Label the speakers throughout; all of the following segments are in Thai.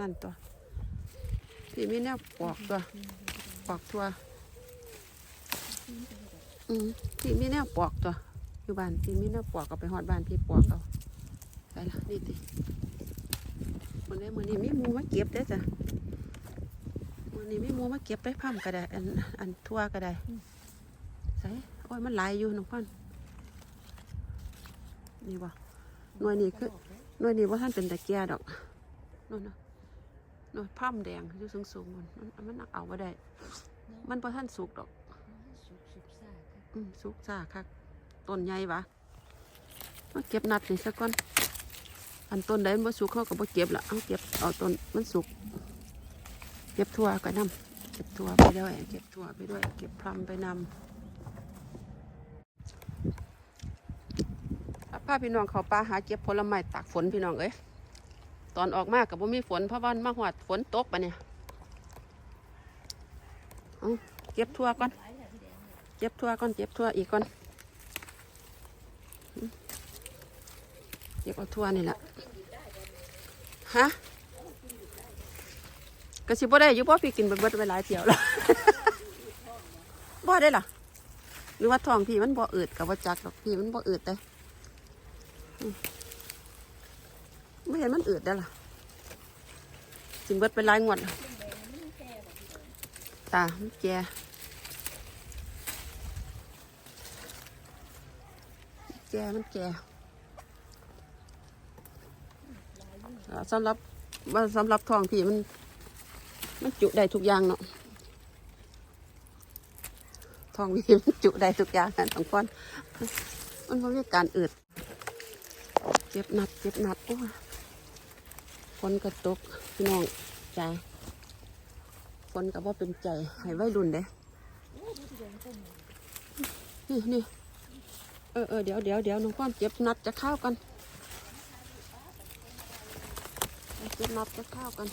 Speaker 1: นั่นตัวพี่มีแนวปอกตัวปอกตัวอืมพี่มีแนวปอกตัวอยู่บ้านพี่มีแนวปอกเอาไปหอดบ้านพี่ปอกเอาไปละนี่ติวันนี้มือนี้มีมูมาเก็บได้จ้ะมือนี้มีมูมาเก็บไปพั่มก็ได้อันอันทั่วก็ได้ใส่โอ้ยมันหลายอยู่น้องพ่อนนี่บ่หน่วยนี้คือหน่วยนี้ว่าท่านเป็นตะเกียดอกนู่นนะ น่วยพร่ำแดงอยู่สูงสูงๆมันมันมันเอาไ่ได้ มันพอท่านสุกดอก
Speaker 2: สุกสุกซ่าค่ะ
Speaker 1: อืมสุกซ่าคักต้นใหญ่ปะมาเก็บนัดนี่สักก่อนอันต้นใดมันบ่สุกเขาก็บ่เก็บละเอาเก็บเอาต้นมันสุก เก็บทั่วก็นำเก็บทั่วไปด้วย เก็บทั่วไปด้วย เก็บพรำไปนำพาพี่น้องเขาป่าหาเก็บผลไม้ตากฝนพี่น้องเอ้ย ตอนออกมากกับบ่มีฝนเพราะว่ามันมาหอดฝนตกปะเนี่ยเอาเก็บทั่วก่อน
Speaker 2: เนี่ย
Speaker 1: เจ็บทั่วก่อนเจ็บทั่วอีกก่อนเจ็บเอาทั่วนี่แหละฮะก็สิบบ่ได้ยู่บ่พี่กินเบิดไปหลายเที่ยวแล้วบ่ได้ล่ะหรือว่าท้องพี่มันบ่อืดกับว่าจักดอกพี่มันบ่อืดเด้อืม ไม่เห็นมันอืดได้อล่ะกินเบิดไปลายงวดตามันแก่แก่มันแก่สำหรับว่าสำหรับทองพี่มัน มันจุได้ทุกอย่างเนาะทองพี่มันจุได้ทุกอย่างนสองคนมันไม่มีการอืดเจ็บหนัดเจ็บหนัดโอ้ ฝนกระตกพี่น้องจ้าฝนกับว่าเป็นใจให้ไว้รุ่นเด้
Speaker 2: โอ้ดูพี่แดงต้นเนี่ย
Speaker 1: นี่เออเออเดี๋ยวเดี๋ยวเดี๋ยวน้องป้อนเจ็บนัดจะเข้าวกันเจ็บนัดจะเข้าวกัน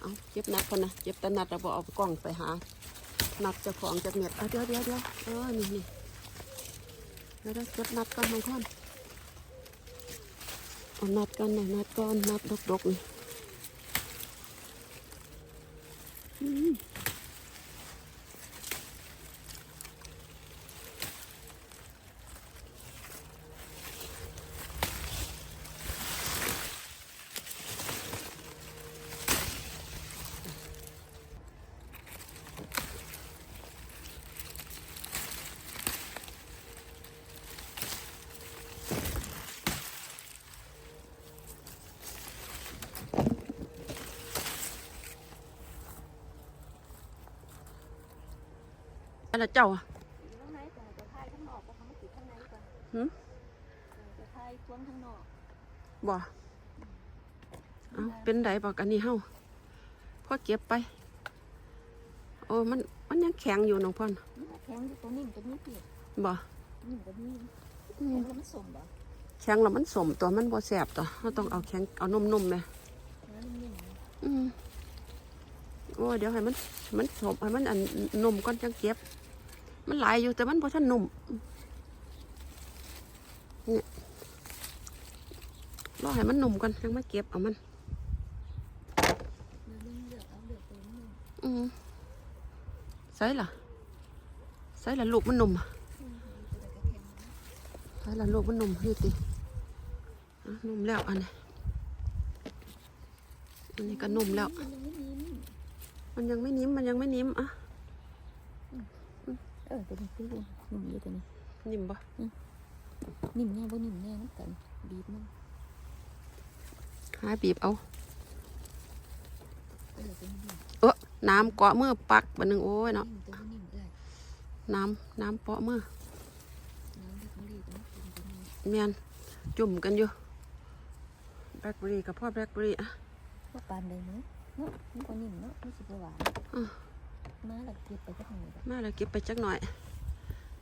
Speaker 1: เอาเจ็บนัดคนนะเจ็บต่นัดเราบอกเอากล้องไปหานัดจ้าของจากเน็ตเดี๋ยวเดี๋ยวเดี๋ยวเออนี่นี่เดี๋ยวเจ็บนัดกันน้องป้อน เอานัดกันนะนัดก่อนนัดดกดกๆนี่อืม อะไรเจ้าอะ
Speaker 2: อยู่ข้างในแต่จะทายข้างนอกก็ทำให้ติดข้างในก่อน
Speaker 1: หืม
Speaker 2: จะทายทวนข้างนอก
Speaker 1: บ่เอาเป็นไดบอกอันนี้เฮาพอเก็บไปโอ้มันมันยังแข็งอยู่น้องพ่อน
Speaker 2: แข็งอยู่ตัวนิ่มตัวนี้เปียก
Speaker 1: บ่
Speaker 2: นิ่มตัวนี้
Speaker 1: อื
Speaker 2: แข็
Speaker 1: ม
Speaker 2: งแล้วมันสมบ่
Speaker 1: แข็งแล้วมันสมตัวมันบ่แสบตัวเราต้องเอาแข็งเอานุ่มๆไหม
Speaker 2: แล้วนิ่มๆนะ
Speaker 1: อืมโอ้เดี๋ยวให้มันมันสมให้มันอันนุ่มก่อนจังเก็บ มันหลายอยู่แต่มันบ่ทันนุ่มเนี่ยรอให้มันนุ่มก่อนจังมาเก็บเอามัน
Speaker 2: อือกตัวนิ่ม
Speaker 1: ใส่ละใส่ละลูกมันนุ่ม
Speaker 2: ใดก็แข็งนะ
Speaker 1: ใส่ละลูกมันนุ่มนี่ตินุ่มแล้วอันนี้อันนี้ก็นุ่มแล้ว
Speaker 2: มันยังไม่นิ่ม
Speaker 1: มันยังไม่นิ่มอะ
Speaker 2: ออตัวนี้คือนิ่มอยู่ตัวนี้
Speaker 1: นิ่มปะ
Speaker 2: นิ่มแน่บ่นิ่มแน่น้ำกันบีบมัน
Speaker 1: หาบีบเอา
Speaker 2: เออตัวนี้นิ่ม
Speaker 1: เออน้ำเกาะมือปักบันหนึ่งโอ้ยเนาะ
Speaker 2: นิ่มตัวนี้นิ่มเอ้ย
Speaker 1: น้ำน้ำเปาะมือ
Speaker 2: น้ำที่เขารีดนะเป็นตัวนี้
Speaker 1: เมียนจุ่มกันอยู่แบล็คเบอรี่กับพ่อแบล็คเบอรี่อะ
Speaker 2: ว่าปานใดเนาะเนาะมันก็นิ่มเนาะมันสิบ่หวาน
Speaker 1: อื ม
Speaker 2: มาแล้วเก็บไปจักหน่อยแบบ
Speaker 1: มาเลยเก็บไปจักหน่อย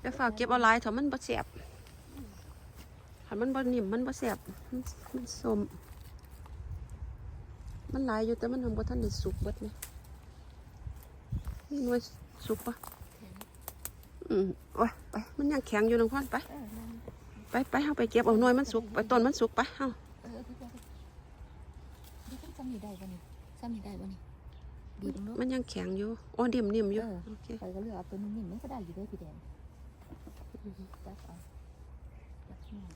Speaker 1: เดี๋ยวฝากเก็บเอาหลายเถอะมันบ่แสบถ้ามันบ่นิ่มมันบ่แสบมันมันสมมันหลายอยู่แต่มันทำบ่ทันได้สุกเบิดเลยนี่หน่วยสุกปะ
Speaker 2: แข็ง
Speaker 1: อืมโอ้ยไปมันยังแข็งอยู่น้องพ่อนไป
Speaker 2: เออนั่น
Speaker 1: ไปไปเฮาไปเก็บเอาหน่วยมันสุกไปต้นมันสุกไปเฮา
Speaker 2: เออพี่เจ้าเดี๋ยวต้องจำำนี่ได้บ่นี่ซ้ำนี่ได้บ่นี่ บีบลงลูก
Speaker 1: มันยังแข็งอยู่โอ้ดิ่มนิ่มอยู่
Speaker 2: เออ
Speaker 1: โอเค
Speaker 2: ไปก็เลือกเอาตัวนิ่มๆมันก็ได้อยู่เด้วยพี่แดงจับเอาจับหน่อย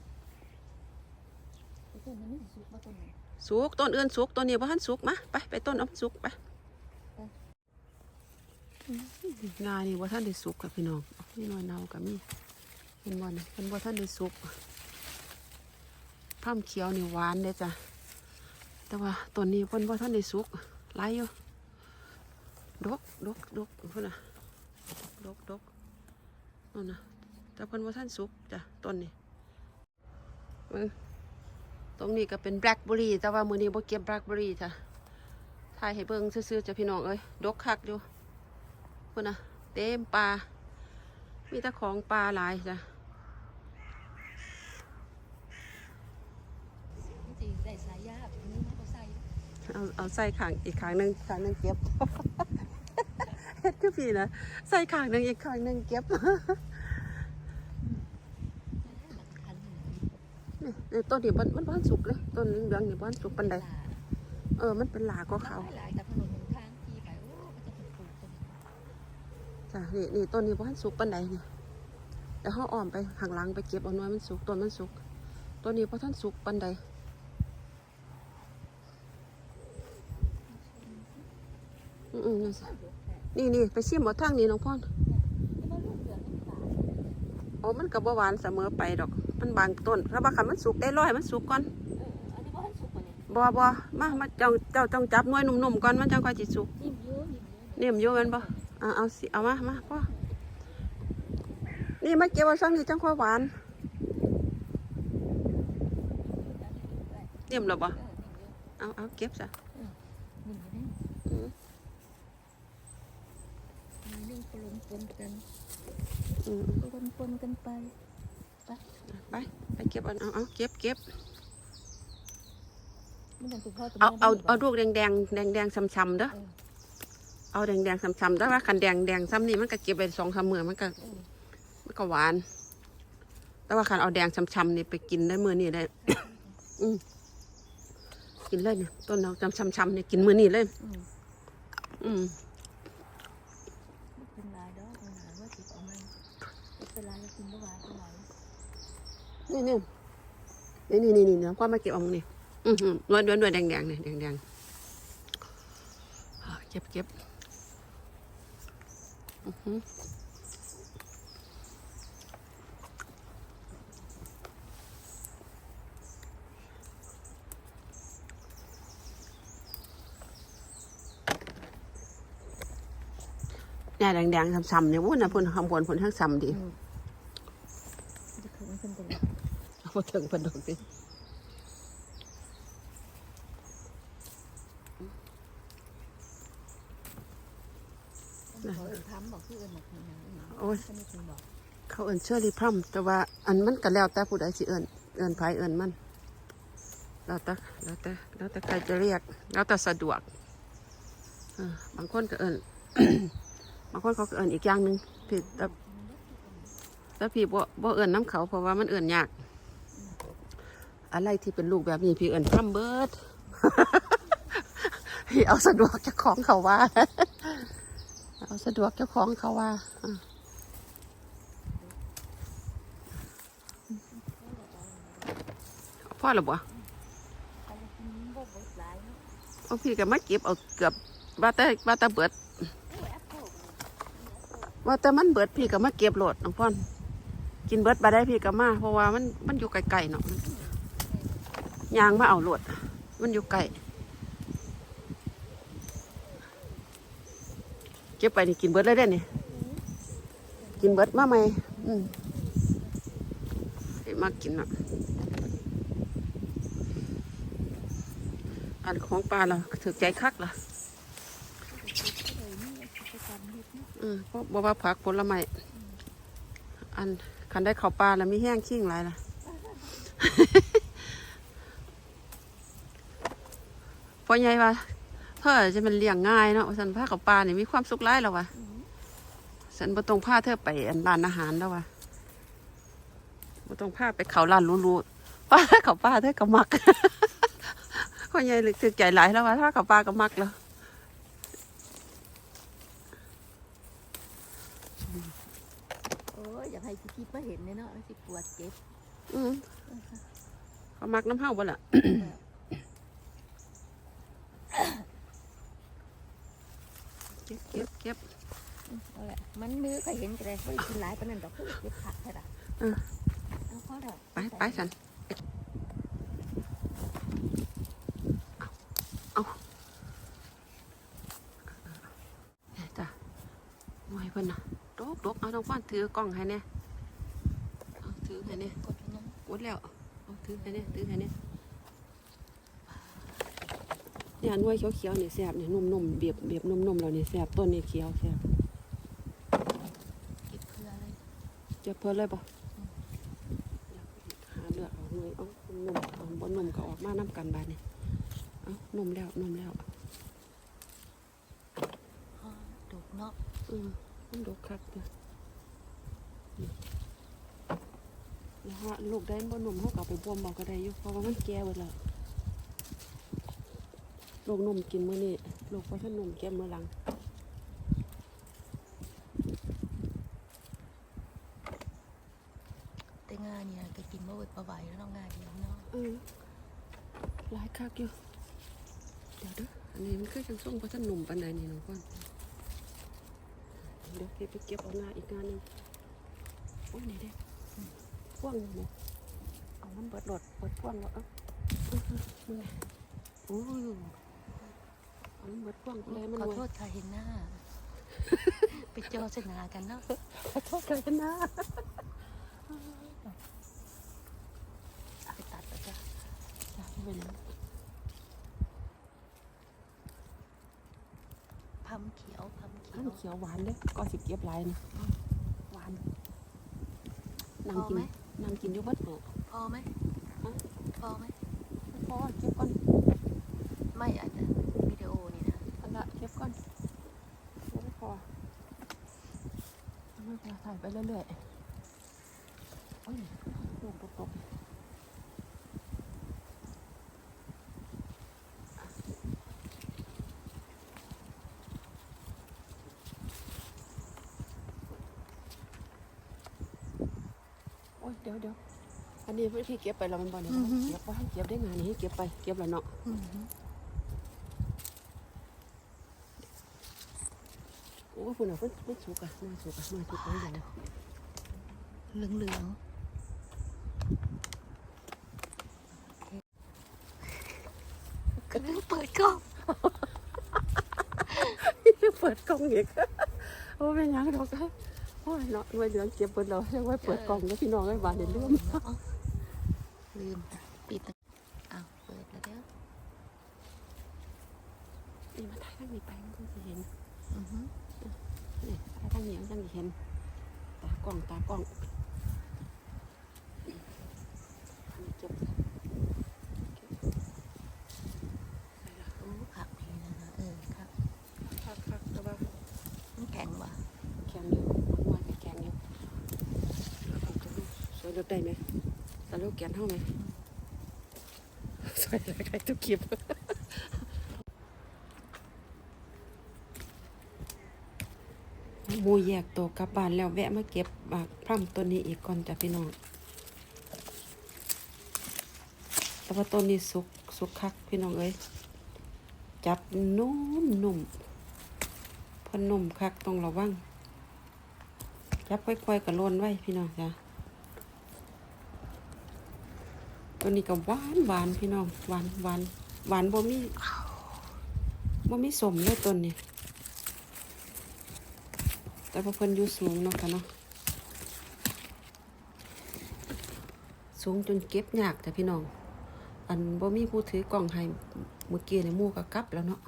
Speaker 2: ไอ้ต้นนั้นมันสิสุกบ่ต้นนี้
Speaker 1: สุกต้นอื่นสุกต้นนี้บ่ทันสุกมาไปไปต้นเอามันสุกไปงานี่บ่ทันได้สุกกับพี่น้องนี่น้อยเนาก็มีเห็นบ่นี่เพิ่นบ่ทันได้สุกผ้ามเขียวนี่หวานเด้จ้ะแต่ว่าต้นนี้เพิ่นบ่ทันได้สุกหลายอยู่ ดกดกดกพุ่นน่ะดกดกนั่นนะแต่เพิ่นบ่ทันสุกจ้ะต้นนี้เบิ่งตรงนี้ก็เป็นแบล็คเบอรี่แต่ว่ามือนี้บ่เก็บแบล็คเบอรี่จ้ะถ่ายให้เบิ่งซื่อๆจ้ะพี่น้องเอ้ยดกคักอยู่พุ่นน่ะเต็มปลามีแต่ของปลาหลายจ้ะเอาเอาใส่ขางอีกขางหนึงขางหนึงเก็บ ฮ็ดคือพี่นะใส่ขางหนึ่งอีกขางหนึ่งเก็บ
Speaker 2: นี่
Speaker 1: ต้นนี้มันมันบ้านสุกเลยต้นเหลืองนี่บ้านสุกปันใดเออ มันเป็นหลาก็เขาจ้ะนี่นี่ต้นนี้บ้านสุกปันใดนี่แต่เขาอ้อมไปข้างหลังไปเก็บเอาหน้อยมันสุกต้นมันสุกต้นนี้เพราะท่านสุกปันใดอืมอืมนี่สิ นี่นี่ไปชิมหมดทางนี้น้องพ่อน
Speaker 2: นี่มันลูกเหลืองนี่ค่ะ
Speaker 1: อ๋อมันกับหวานเสมอไปดอก มันบางต้นถ้าบางคำมันสุกได้ร้อยมันสุกก่อน
Speaker 2: เอออันนี้บ่ทันสุกบ่เนี่ย
Speaker 1: บ่บ่มามาเจ้าเจ้าจ้องจับหน่วยหนุ่มๆก่อนมันจังค่อยจิสุก
Speaker 2: นิ่มอยู่นิ่มอยู่
Speaker 1: นิ่มอยู่แมันบ่อ่าเอาสิเอามามาพ่อนี่มาเก็บเอาช่างนี้จังค่อยหวานนิ่มแล้วบ่
Speaker 2: เออนิ่มอยู่
Speaker 1: เอาเอาเก็บซะ
Speaker 2: นิ่มอยู่
Speaker 1: อืม
Speaker 2: นี่ นิ่มปนปนกัน
Speaker 1: อืม
Speaker 2: ปนปนกันไป
Speaker 1: ไป ไปเก็บเอาเอาเอาเก็บเก็บ
Speaker 2: มันต้องเป็นพ่อตัว
Speaker 1: เอาเอา
Speaker 2: แม่
Speaker 1: เอาลูกแดงแดงแดงแดงๆช้ำๆเด้อ
Speaker 2: เออ
Speaker 1: เอาแดงแดงๆช้ำๆแต่ว่าคันแดงแดงซ้ำนี่มันก็เก็บไปสองสามมื้อมันก็
Speaker 2: เออ
Speaker 1: มันก็หวาน แต่ว่าคันเอาแดงช้ำๆนี่ไปกินได้มื้อนี้ได้ อืมกินเลยเนี่ยต้นเอาช้ำๆๆนี่กินมื้อนี้เลย
Speaker 2: อืม
Speaker 1: อืม
Speaker 2: เป็นลายดอกเป็นลายว่าสิเอามันเป็นลายแล้วกินบ่หวานเป็นลาย
Speaker 1: นี่นี่นี่นี่นี่นี่น้องก็มาเก็บเอามึงนี่อือหือด้วยด้วยด้วยแดงแดงเนี่ยแดงแดงเก็บเก็บอือหือเนี่ยแดงแดงๆซ้ำๆเนี่ยวุ้นนะพุ่นคำวนพุ่นทั้งซ้ำดี
Speaker 2: จะคือมันเป็น ตัว
Speaker 1: เอามาถึงเพิ่นดอกสิ
Speaker 2: เขาเอิ้นทำบอกคือเอิ้นหมกหยังอีหยัง
Speaker 1: โอ้ย
Speaker 2: ก็ไม่ถึงบอก
Speaker 1: เขาเอิ้นเชอรี่พรัมแต่ว่าอันมันก็แล้วแต่ผู้ใดสิเอิ้นเอิ้นไผเอิ้นมันแล้วแต่แล้วแต่แล้วแต่ใครจะเรียก แล้วแต่สะดวกเออบางคนก็เอิ้น บางคนเขาก็เอิ้นอีกอย่างหนึ่งพี่แต่แต่พี่บ่บ่เอิ้นน้ำเขาเพราะว่ามันเอิ้นยาก อะไรที่เป็นลูกแบบนี้พี่เอิ้นพรัมเบิดพี่เอาสะดวกเจ้าของเขาว่า เอาสะดวกเจ้าของเขาว่าพ่อหรือบ่
Speaker 2: ใครจะกินบ่เบิดหลายเนาะ
Speaker 1: เอาพี่ก็มาเก็บเอาเกือบว่าแต่ว่าแต่เบิดว่าแต่มันเบิดพี่ก็มาเก็บโหลดน้องพ่อนกินเบิดมาได้พี่ก็มาเพราะว่ามันมันอยู่ไกลๆเนาะ ยางมาเอาโหลด มันอยู่ไกลเก็บไปนี่กินเบิดเลยได้นี่กินเบิร์ดมาไหมอืมให้มากินอะอันของปลาเราถือใจคักล่ะ
Speaker 2: อ่าะ
Speaker 1: อืมเพราะบอกว่าผักผลไม้อันคันได้ข้าวปลาแล้วมีแห้งชิ่งหลายล่ะ อใหญ่ว่าเธอจะเป็นเลี้ยงง่ายเนาะสันผ้าข้าวปลาเนี่ยมีความสุขหลายแล้ววะ
Speaker 2: อืม
Speaker 1: สันบ่ต้องพาเธอไปอันร้านอาหารแล้ววะบ่ต้องพาไปเขาร้านหรู้ๆป้าข้าวปลาเธอก็มักขพ่อใหญ่ลึกถึกใจหลายแล้วว่าถ้ากับปลากับมักแล้ว
Speaker 2: โอ้ยอยากให้พี่ทิพย์มาเห็นเนี่ยเนาะแล้วสิปวดเจ็บ
Speaker 1: อืมเขามักน้ำเห่าบ่ล่ะ เก็บเก็บเก็บ
Speaker 2: เอาแหละมันมือก็เห็นกันเลยว่ากินหลายปานนั้นดอกคือเจ็บขาดใช่ปะ
Speaker 1: เออ
Speaker 2: เอาพอดอก
Speaker 1: ไปไปสันเอาเอาจ้ะหน่วยเพิ่นน่ะดกดกเอาต้องฟ้อนถือกล้องให้เนี่ยเอาถือให้เนี่ย
Speaker 2: กดน้ำ
Speaker 1: กดแล้วเอาถือให้เนี่ยถือให้เนี่ย เนี่ยหน่วยเขียวๆนี่แซ่บเนี่ยนุ่มๆเบียบเบียบนุ่มๆแล้วนี่แซ่บต้นนี่เขียวแซ่บ
Speaker 2: เก็บเกลือเลย
Speaker 1: จะเพิ่นเลยป่ะหาเลือกเอาหน่วยเอานุ่มเอาบ่นุ่มก็ออกมาน้ำกันบาดนี่เอานุ่มแล้วนุ่มแล้ว
Speaker 2: อ๋อดกเนาะ
Speaker 1: อืมมันดกคักเด้อนี่แล้วฮะลูกได้บ่หนุ่มเขาก็เอาไปบ่วมบอกก็ได้อยู่เพราะว่ามันแก่หมดแล้ว ลูกหนุ่มกินมื้อนี้ลูกเพราะท่านหนุ่มแก่มื้อหลัง
Speaker 2: แต่งานเนี่ยก็กินมาเวดประไหวแล้วเนาะงานเดียวเนาะ
Speaker 1: เออหลายคักอยู่เดี๋ยวเด้ออันนี้มันคือจังส่งเพราะท่านหนุ่มปานใดนี่น้องก่อนเดี๋ยวพี่ไปเก็บเอาหน้าอีกงานหนึงโอ้ยนี่เด้พ่วงนี่แหมเอามันเบิดโดดเบิดพ่วงแล้วเอ้าอื้อหือมึงไงโอ้ยเอา มันเบิดพ่วงไปเลยมัน
Speaker 2: ขอ
Speaker 1: รวย
Speaker 2: โทษค่ะเห็นหน้า ไปเจอสนากันเนาะ
Speaker 1: ขอโทษกันนะ
Speaker 2: ไปตัดแล้วจ้ะ
Speaker 1: จ้ะไม่เป็นไร
Speaker 2: พัมเขียวพัมเขี
Speaker 1: อั
Speaker 2: ย
Speaker 1: น
Speaker 2: ว
Speaker 1: เขียวหวานเด้อก็สิเก็บหลายนะหวานนั่ง
Speaker 2: พอ
Speaker 1: กิน
Speaker 2: ไหม
Speaker 1: นั่งกินอยู่เบัดเนาะ
Speaker 2: พอไหมพอไหม
Speaker 1: พอเก็บก่อน
Speaker 2: ไม่อาจจะวิดีโอนี่นะ
Speaker 1: อันละเก็บก่อนไม่พอ ไม่พอถ่ายไปเรื่อยๆโอ้ยลูกตกๆโอ้ยเดี๋ยวเดี๋ยวอันนี้พี่เก็บไปแล้วมันบ่เนี่ยเก็บไว้ให้เก็บได้งานนี้เก็บไปเก็บแล้วเนาะ
Speaker 2: อือหือ
Speaker 1: โอ้ยคุณอะเพิ่นเพิ่นสุกอะมาสุกอะมาสุกแล้วอย่าง
Speaker 2: เหลืองเหลืองๆก็เปิดกล้อง
Speaker 1: เปิดกล้องอีกโอ้เป็นหยังดอกโอ้ยเนาะไว้เหลืองเก็บเบิดแล้วยังไว้เปิดกล้องแล้วพี่น้องไว้บานเดี๋ยวลืม
Speaker 2: ลืมปิดอ้าวเปิดแล้วเด้อ
Speaker 1: นี่มาถ่ายทางนี้ไปมันคงจะเห็น
Speaker 2: อือหือ
Speaker 1: นี่ถ่า ยทางนี้มันจังเห็น ตากล้องตากล้องเก็บ
Speaker 2: โอ้ผักดีนะนะเออครับ
Speaker 1: คักคักแต่ว่า
Speaker 2: มันแข็งว่ะ
Speaker 1: แข็งอยู่มันแข็งอยู่สวยรถได้ไหมสวยรถแกนเท่าไหมสวยอะไรใครทุกคลิป มูแยกตัวกลับบ้านแล้วแวะมาเก็บหมากพร่ำต้นนี้อีกก่อนจ้ะพี่น้องแต่ว่าต้นนี้สุกสุกคักพี่น้องเอ้ยจับนุ่มนุ่มพ่นนุ่มคักต้องระวังจับค่อยๆกับลนไว้พี่น้องจ้ะตัวนี้ก็หวานหวานพี่น้องหวานหวานหวานบ่มีบ่มีสมเลยต้นนี้ แต่พอเพิ่นอยู่สูงเนาะค่ะเนาะสูงจนเก็บยากแต่พี่น้อง อันบ่มีผู้ถือกล่องให้เมื่อกี้ในมู่ก็กลับแล้วเนาะ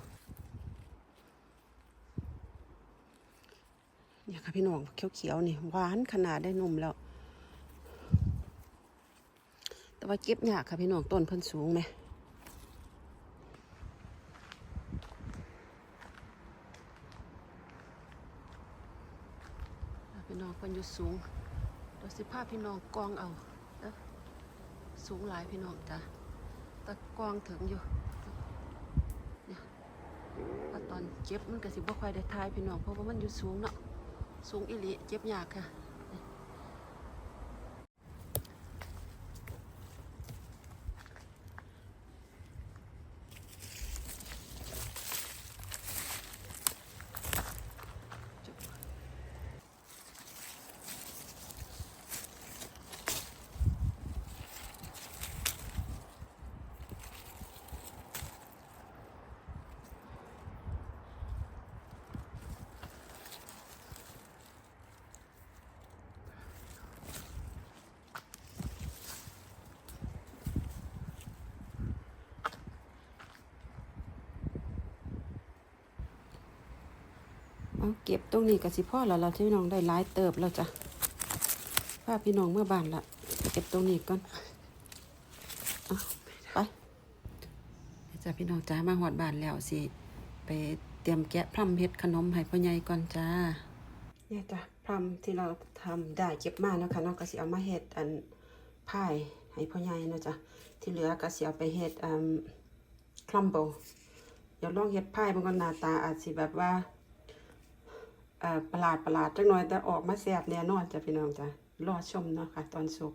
Speaker 1: เนี่ยค่ะพี่น้องเขียวๆนี่หวานขนาดได้นมแล้ว แต่ว่าเก็บยากค่ะพี่น้องต้นเพิ่นสูงไหม สูงเดี๋ยสิภาพพี่น้องกองเอาสูงหลายพี่น้องจ้ะตะกองถึงอยู่เนี่ยตอนเจ็บมันก็สิบ่ค่อยได้ทายพี่น้องเพราะว่ามันอยู่สูงเนาะสูงอิลิเจ็บยากค่ะ เอาเก็บตรงนี้ก็สิพ่อแล้วเราที่น้องได้หลายเติบแล้วจ้ะพาพี่น้องเมื่อบานละเก็บตรงนี้ก่อนเอาไปจ้ะพี่น้องจ้ามาหอดบานแล้วสิไปเตรียมแกะพร่ำเฮ็ดขนมให้พ่อใหญ่ก่อนจ้าเนี่ยจ้ะพร่ำที่เราทำได้เก็บมาเนาะค่ะเนาะก็สิเอามาเฮ็ดอันพายให้พ่อใหญ่เนาะจ้ะที่เหลือก็สิเอาไปเฮ็ดอันคลัมเบิลเดี๋ยวลองเฮ็ดพายมันก็หน้าตาอาจสิแบบว่า ประหลาดประหลาดจักหน่อยแต่ออกมาแซ่บแน่นอนจ้ะพี่น้องจ้ะรอชมเนาะค่ะ ตอนสุก